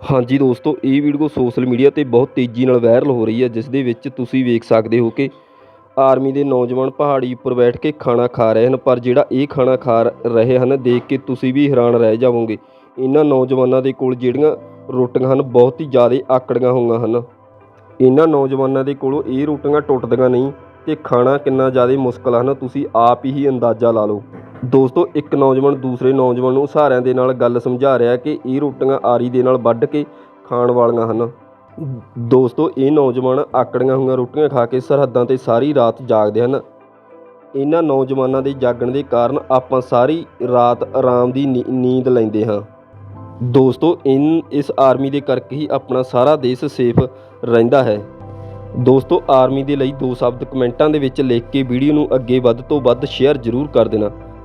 ਹਾਂਜੀ ਦੋਸਤੋ, ਇਹ ਵੀਡੀਓ ਸੋਸ਼ਲ ਮੀਡੀਆ ਤੇ ਬਹੁਤ ਤੇਜ਼ੀ ਨਾਲ ਵਾਇਰਲ ਹੋ ਰਹੀ ਹੈ, ਜਿਸ ਦੇ ਵਿੱਚ ਤੁਸੀਂ ਵੇਖ ਸਕਦੇ ਹੋ ਕਿ ਆਰਮੀ ਦੇ ਨੌਜਵਾਨ ਪਹਾੜੀ ਉੱਪਰ ਬੈਠ ਕੇ ਖਾਣਾ ਖਾ ਰਹੇ ਹਨ, ਪਰ ਜਿਹੜਾ ਇਹ ਖਾਣਾ ਖਾ ਰਹੇ ਹਨ, ਦੇਖ ਕੇ ਤੁਸੀਂ ਵੀ ਹੈਰਾਨ ਰਹਿ ਜਾਵੋਗੇ। ਇਹਨਾਂ ਨੌਜਵਾਨਾਂ ਦੇ ਕੋਲ ਜਿਹੜੀਆਂ ਰੋਟੀਆਂ ਹਨ, ਬਹੁਤ ਹੀ ਜ਼ਿਆਦਾ ਆਕੜੀਆਂ ਹੋਈਆਂ ਹਨ। ਇਹਨਾਂ ਨੌਜਵਾਨਾਂ ਦੇ ਕੋਲੋਂ ਇਹ ਰੋਟੀਆਂ ਟੁੱਟਦੀਆਂ ਨਹੀਂ ਤੇ ਖਾਣਾ ਕਿੰਨਾ ਜ਼ਿਆਦਾ ਮੁਸ਼ਕਲ ਹਨ। ਤੁਸੀਂ ਆਪ ਹੀ ਅੰਦਾਜ਼ਾ ਲਾ ਲਓ। ਦੋਸਤੋ, ਇੱਕ ਨੌਜਵਾਨ ਦੂਸਰੇ ਨੌਜਵਾਨ ਨੂੰ ਸਹਾਰਿਆਂ ਦੇ ਨਾਲ ਗੱਲ ਸਮਝਾ ਰਿਹਾ ਕਿ ਇਹ ਰੋਟੀਆਂ ਆਰੀ ਦੇ ਨਾਲ ਵੱਢ ਕੇ ਖਾਣ ਵਾਲੀਆਂ ਹਨ। ਦੋਸਤੋ, ਇਹ ਨੌਜਵਾਨ ਆਕੜੀਆਂ ਹੋਈਆਂ ਰੋਟੀਆਂ ਖਾ ਕੇ ਸਰਹੱਦਾਂ ਤੇ ਸਾਰੀ ਰਾਤ ਜਾਗਦੇ ਹਨ। ਇਹਨਾਂ ਨੌਜਵਾਨਾਂ ਦੇ ਜਾਗਣ ਦੇ ਕਾਰਨ ਆਪਾਂ ਸਾਰੀ ਰਾਤ ਆਰਾਮ ਦੀ ਨੀ- ਨੀਂਦ ਲੈਂਦੇ ਹਾਂ। ਦੋਸਤੋ, ਇਨ, ਇਸ ਆਰਮੀ ਦੇ ਕਰਕੇ ਹੀ ਆਪਣਾ ਸਾਰਾ ਦੇਸ਼ ਸੇਫ ਰਹਿੰਦਾ ਹੈ। ਦੋਸਤੋ, ਆਰਮੀ ਦੇ ਲਈ ਦੋ ਸ਼ਬਦ ਕਮੈਂਟਾਂ ਦੇ ਵਿੱਚ ਲਿਖ ਕੇ ਵੀਡੀਓ ਨੂੰ ਅੱਗੇ ਵੱਧ ਤੋਂ ਵੱਧ ਸ਼ੇਅਰ ਜ਼ਰੂਰ ਕਰ ਦੇਣਾ।